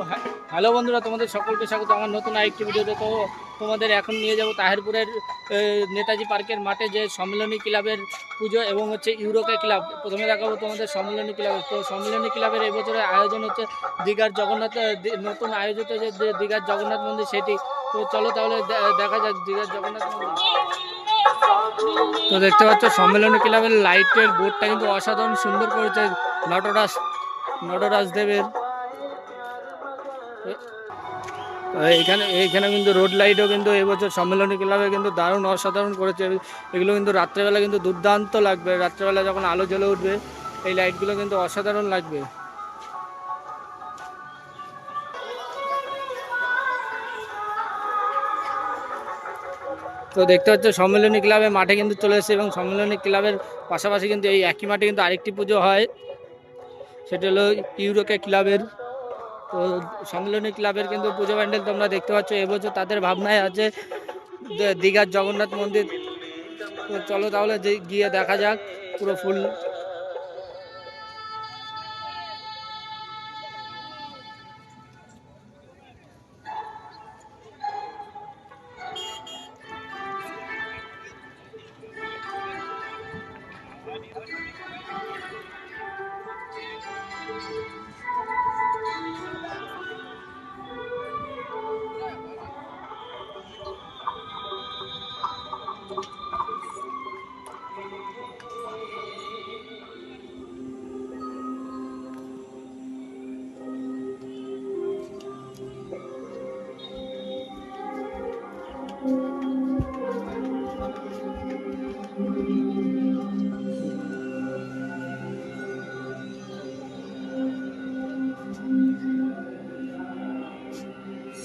হ্যাঁ- হ্যালো বন্ধুরা, তোমাদের সকলকে স্বাগত। আমার নতুন আরেকটি ভিডিওতে তো তোমাদের এখন নিয়ে যাব তাহেরপুরের নেতাজি পার্কের মাঠে যে সম্মেলনী ক্লাবের পুজো এবং হচ্ছে ইউরোকে ক্লাব। প্রথমে দেখাবো তোমাদের সম্মেলনী ক্লাব। তো সম্মেলনী ক্লাবের এই বছরের আয়োজন হচ্ছে দীঘার জগন্নাথ নতুন আয়োজিত যে দীঘার জগন্নাথ মন্দির সেটি। তো চলো তাহলে দেখা যাক দীঘার জগন্নাথ মন্দির। তো দেখতে পাচ্ছ, সম্মেলনী ক্লাবের লাইটের বোর্ডটা কিন্তু অসাধারণ সুন্দর করেছে নটরাজ নটরাজ দেবের। এইখানে এইখানে কিন্তু রোড লাইটও কিন্তু এবছর সম্মেলনী ক্লাবে কিন্তু দারুণ অসাধারণ করেছে। এগুলো কিন্তু রাত্রেবেলা কিন্তু দুর্দান্ত লাগবে। রাত্রেবেলা যখন আলো জ্বলে উঠবে, এই লাইটগুলো কিন্তু অসাধারণ লাগবে। তো দেখতে পাচ্ছ, সম্মেলনী ক্লাবে মাঠে কিন্তু চলে এসেছে এবং সম্মেলনী ক্লাবের পাশাপাশি কিন্তু এই একই মাঠে কিন্তু আরেকটি পুজো হয়। সেটা হলো ইউরোকে ক্লাবের। তো সম্মেলনী ক্লাবের কিন্তু পুজো প্যান্ডেল তোমরা দেখতে পাচ্ছ এবছর তাদের ভাবনায় আছে দীঘার জগন্নাথ মন্দির। তো চলো তাহলে যে- গিয়ে দেখা যাক, পুরো ফুল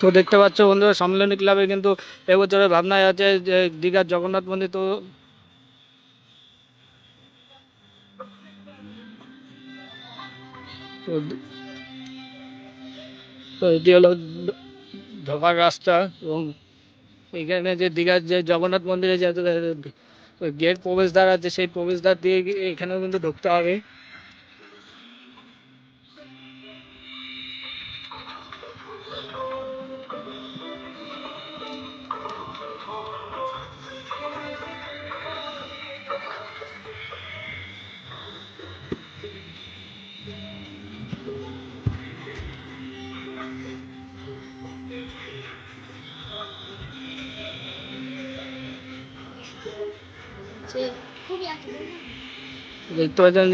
তো দেখতে পাচ্ছ বন্ধুরা, সম্মেলনী ক্লাবে কিন্তু এবছরের ভাবনায় আছে যে দীঘার জগন্নাথ মন্দির তো এটি হলো ঢোকার রাস্তা এবং এখানে যে দীঘার যে জগন্নাথ মন্দিরে যে গেট প্রবেশদ্বার আছে, সেই প্রবেশদ্বার দিয়ে এখানেও কিন্তু ঢুকতে হবে। দেখতে পাচ্ছেন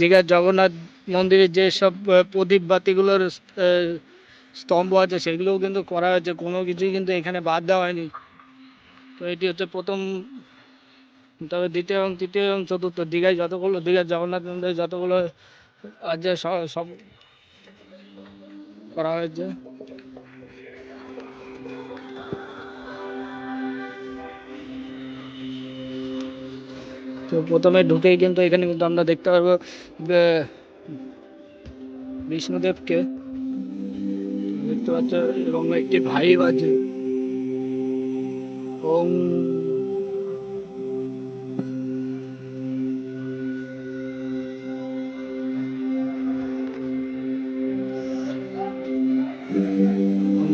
দীঘার জগন্নাথ মন্দিরের যে সব প্রদীপ বাতিগুলোর স্তম্ভ আছে, সেগুলোও কিন্তু করা হয়েছে। কোনো কিছুই কিন্তু এখানে বাদ দেওয়া হয়নি। তো এটি হচ্ছে প্রথম, তবে দ্বিতীয় এবং তৃতীয় এবং চতুর্থ দীঘায় যতগুলো, দীঘার জগন্নাথ মন্দিরে যতগুলো আছে সব করা হয়েছে। প্রথমে ঢুকেই কিন্তু এখানে কিন্তু আমরা দেখতে পারব বিষ্ণুদেবকে। দেখতে পাচ্ছ এবং একটি ভাই আছে। ওম।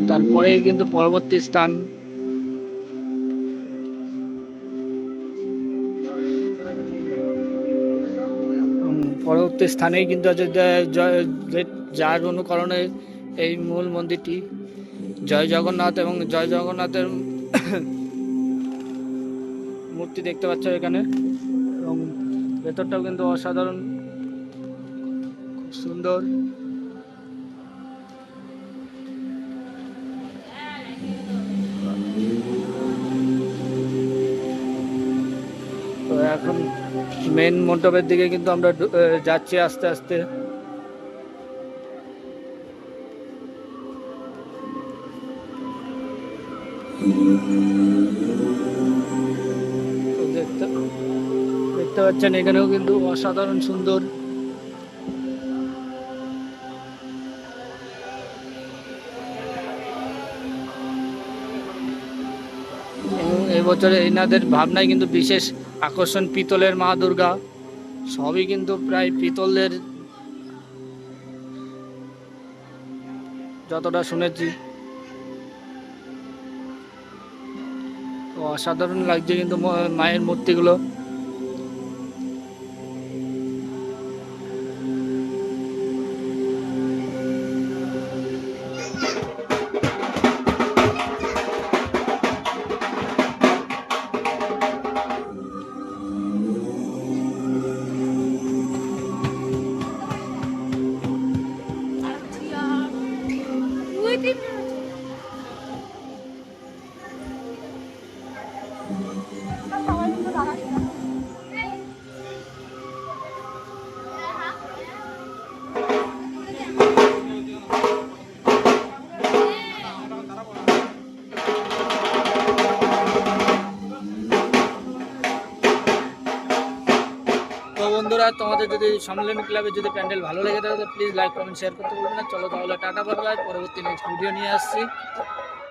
তারপরে কিন্তু পরবর্তী স্থান। পরবর্তী স্থানেই কিন্তু আছে যার অনুকরণে এই মূল মন্দিরটি জয় জগন্নাথ এবং জয় জগন্নাথের মূর্তি দেখতে পাচ্ছ এখানে। এবং ভেতরটাও কিন্তু অসাধারণ, খুব সুন্দর। তো এখন মেন মণ্ডপের দিকে কিন্তু আমরা যাচ্ছি আস্তে আস্তে। দেখতে পাচ্ছেন এখানেও কিন্তু অসাধারণ সুন্দর এবছরে এনাদের ভাবনায় কিন্তু বিশেষ আকর্ষণ পিতলের মা দুর্গা। সবই কিন্তু প্রায় পিতলের যতটা শুনেছি। তো অসাধারণ লাগছে কিন্তু মায়ের মূর্তিগুলো। বন্ধুরা, তোমাদের যদি সম্মেলন ক্লাবে যদি প্যান্ডেল ভালো লেগে থাকে তো প্লিজ লাইক কমেন্ট শেয়ার করতে বলবে না। চলো তাহলে টাটা বাই পরবর্তী নেক্সট ভিডিও নিয়ে আসছি।